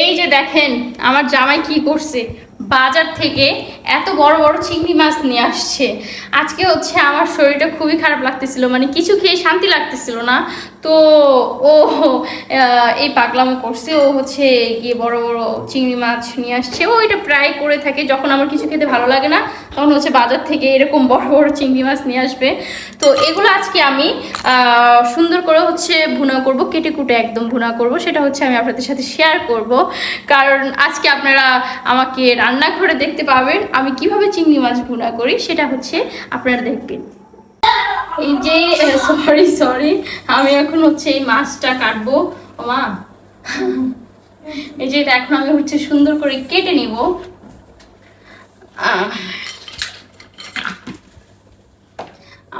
এই যে দেখেন, আমার জামাই কি করছে? বাজার থেকে এত বড় বড় চিংড়ি মাছ নিয়ে আসছে। আজকে হচ্ছে আমার শরীরটা খুবই খারাপ লাগতেছিল মানে কিছু খেয়ে শান্তি লাগতেছিল না। তো ও এই পাগলামো করছে, ও হচ্ছে গিয়ে বড় বড় চিংড়ি মাছ নিয়ে আসছে। ও এটা প্রায় করে থাকে, যখন আমার কিছু খেতে ভালো লাগে না তখন হচ্ছে বাজার থেকে এরকম বড় বড় চিংড়ি মাছ নিয়ে আসবে। তো এগুলো আজকে আমি সুন্দর করে হচ্ছে ভুনা করব, কেটে কুটে একদম ভুনা করব। সেটা হচ্ছে আমি আপনাদের সাথে শেয়ার করব। কারণ আজকে আপনারা আমাকে রান্নাঘরে দেখতে পাবেন, আমি কীভাবে চিংড়ি মাছ ভুনা করি, সেটা হচ্ছে আপনারা দেখবেন। এই যে সরি সরি আমি এখন হচ্ছে এই মাছটা কাটবো। মা। এই যে, এটা এখন আমি হচ্ছে সুন্দর করে কেটে নিব।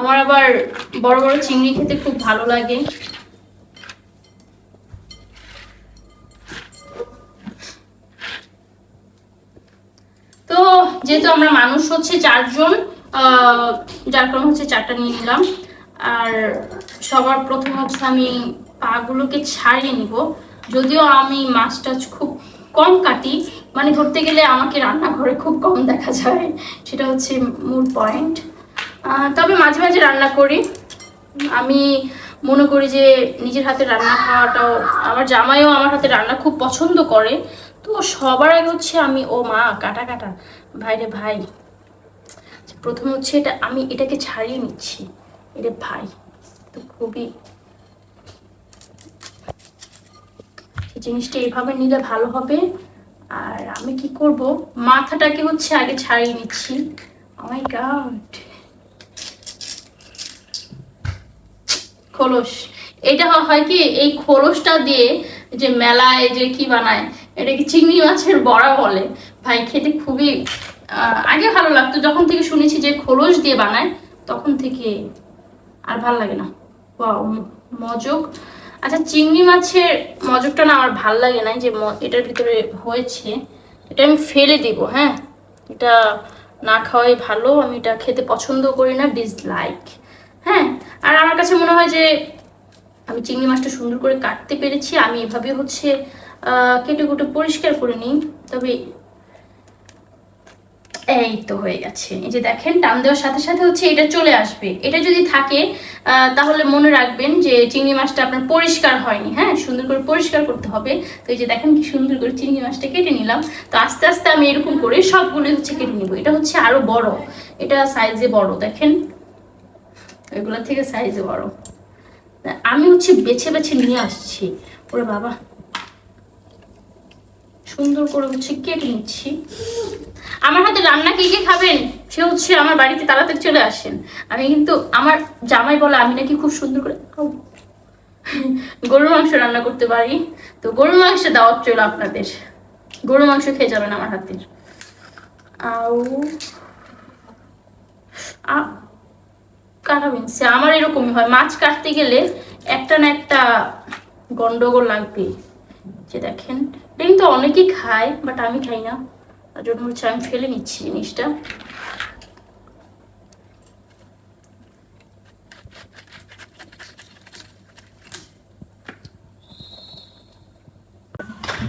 আমার আবার বড় বড় চিংড়ি খেতে খুব ভালো লাগে। তো যেহেতু আমরা মানুষ হচ্ছে চারজন যার কারণে হচ্ছে চারটা নিয়ে নিলাম। আর সবার প্রথম হচ্ছে আমি পাগুলোকে ছাড়িয়ে নিব। যদিও আমি মাছটা খুব কম কাটি মানে ধরতে গেলে আমাকে রান্নাঘরে খুব কম দেখা যায়। সেটা হচ্ছে মূল পয়েন্ট তবে মাঝে মাঝে রান্না করি। আমি মনে করি যে নিজের হাতে রান্না খাওয়াটাও, আমার জামাইও আমার হাতে রান্না খুব পছন্দ করে। তো সবার আগে হচ্ছে আমি, ও মা, কাটা কাটা। ভাইরে ভাই প্রথম হচ্ছে এটা, আমি এটাকে ছাড়িয়ে নিচ্ছি। এটা ভাই, তো খুবই জিনিসটা এভাবে নিলে ভালো হবে। আর আমি কি করব? মাথাটাকে হচ্ছে আগে ছাড়িয়ে নিচ্ছি। আমাই গড খোলস। এটা হয় কি, এই খোলসটা দিয়ে যে মেলায় যে কি বানায়, এটা কি চিংড়ি মাছের বড়া বলে? ভাই, খেতে খুবই আগে ভালো লাগতো। যখন থেকে শুনেছি যে খোলস দিয়ে বানায়, তখন থেকে আর ভালো লাগে না। মজক। আচ্ছা চিংড়ি মাছের মজকটা না আমার ভালো লাগে না যে এটার ভিতরে হয়েছে। এটা আমি ফেলে দিব হ্যাঁ? এটা না খাওয়াই ভালো, আমি এটা খেতে পছন্দ করি না, ডিসলাইক। হ্যাঁ? আর আমার কাছে মনে হয় যে আমি চিংড়ি মাছটা সুন্দর করে কাটতে পেরেছি, আমি এভাবে হচ্ছে কেটে কুটে পরিষ্কার করে নিই। তবে এই তো হয়ে গেছে। এই যে দেখেন, টান দেওয়ার সাথে সাথে হচ্ছে এটা চলে আসবে। এটা যদি থাকে তাহলে মনে রাখবেন যে চিংড়ি মাছটা আপনার পরিষ্কার হয়নি হ্যাঁ? সুন্দর করে পরিষ্কার করতে হবে। তো এই যে দেখেন, কি সুন্দর করে চিংড়ি মাছটা কেটে নিলাম। তো আস্তে আস্তে আমি এরকম করে সবগুলো হচ্ছে কেটে নিব। এটা হচ্ছে আরও বড়। এটা সাইজে বড়, দেখেন। এগুলো থেকে সাইজ বড়। আমি হচ্ছে বেছে বেছে নিয়ে আসছি। ওরে বাবা। সুন্দর করে হচ্ছে কেটে নিচ্ছি। আমার হাতে রান্না কে কে খাবেন? সে হচ্ছে আমার বাড়িতে তাড়াতাড়ি চলে আসেন। আমি কিন্তু আমার জামাই বলে আমি নাকি খুব সুন্দর করে। গরুর মাংস রান্না করতে পারি। তো গরুর মাংস দাওয়াত চলো আপনাদের। গরুর মাংস খেয়ে যাবেন আমার হাতের। আউ কাটাবেন আমার এরকমই হয়। মাছ কাটতে গেলে একটা না একটা গন্ডগোল লাগবে যে দেখেন, এটা কিন্তু অনেকেই খায় বাট আমি খাই না। তার জন্য হচ্ছে আমি ফেলে নিচ্ছি জিনিসটা।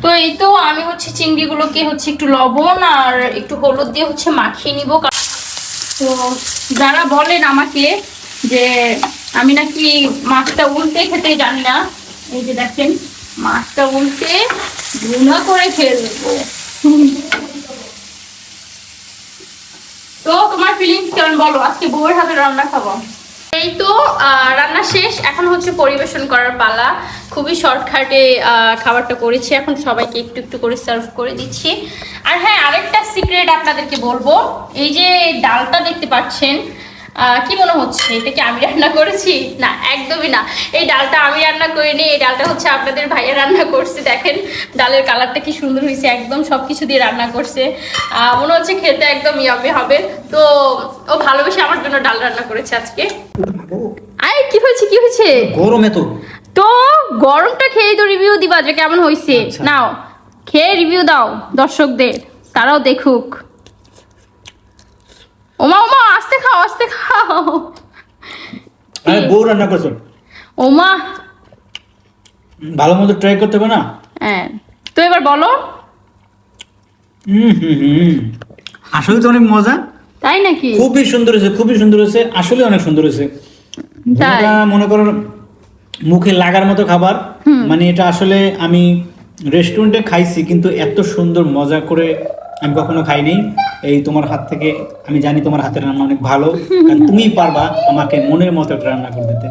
তো এই তো আমি হচ্ছে চিংড়িগুলোকে হচ্ছে একটু লবণ আর একটু হলুদ দিয়ে হচ্ছে মাখিয়ে নিব। তো যারা বলেন আমাকে যে আমি নাকি মাছটা উল্টে খেতে জানি না, এই যে দেখেন, মাছটা উল্টে ভুনা করে নেব তো তোমার ফিলিংস কেমন বলো? আজকে বউয়ের হাতে রান্না খাব। এই তো রান্না শেষ। এখন হচ্ছে পরিবেশন করার পালা। খুবই শর্টকাটে খাবারটা করেছি। এখন সবাইকে একটু একটু করে সার্ভ করে দিচ্ছি। আর হ্যাঁ আরেকটা সিক্রেট আপনাদেরকে বলব। এই যে ডালটা দেখতে পাচ্ছেন কি মনে হচ্ছে? এটা কি আমি রান্না করেছি? না একদমই না। এই ডালটা আমি রান্না করিনি এই ডালটা হচ্ছে আপনাদের ভাইয়া রান্না করছে। দেখেন ডালের কালারটা কি সুন্দর হয়েছে একদম সব কিছু দিয়ে রান্না করছে। মনে হচ্ছে খেতে একদম ইয়ামে হবে। তো ও ভালোবেসে আমার জন্য ডাল রান্না করেছে আজকে। আই কি হয়েছে কি হয়েছে? গরমে তো। তো গরমটা খেয়ে তো রিভিউ দিবা যে কেমন হয়েছে। আচ্ছা। নাও খেয়ে রিভিউ দাও দর্শকদের তারাও দেখুক। ওমা ওমা আস্তে খাও আস্তে খাও। আরে বউ রান্না করছ। ওমা। ভালো মতো ট্রাই করতে হবে না? হ্যাঁ। তো এবার বলো। আসলে তো অনেক মজা। তাই নাকি? খুবই সুন্দর হয়েছে খুবই সুন্দর হয়েছে। আসলে অনেক সুন্দর হয়েছে? মনে করো মুখে লাগার মতো খাবার। মানে এটা আসলে আমি রেস্টুরেন্টে খাইছি কিন্তু এত সুন্দর মজা করে আমি কখনো খাইনি। এই তোমার হাত থেকে, আমি জানি তোমার হাতের রান্না অনেক ভালো। কারণ তুমি পারবা আমাকে মনের মতো রান্না করে দিতে।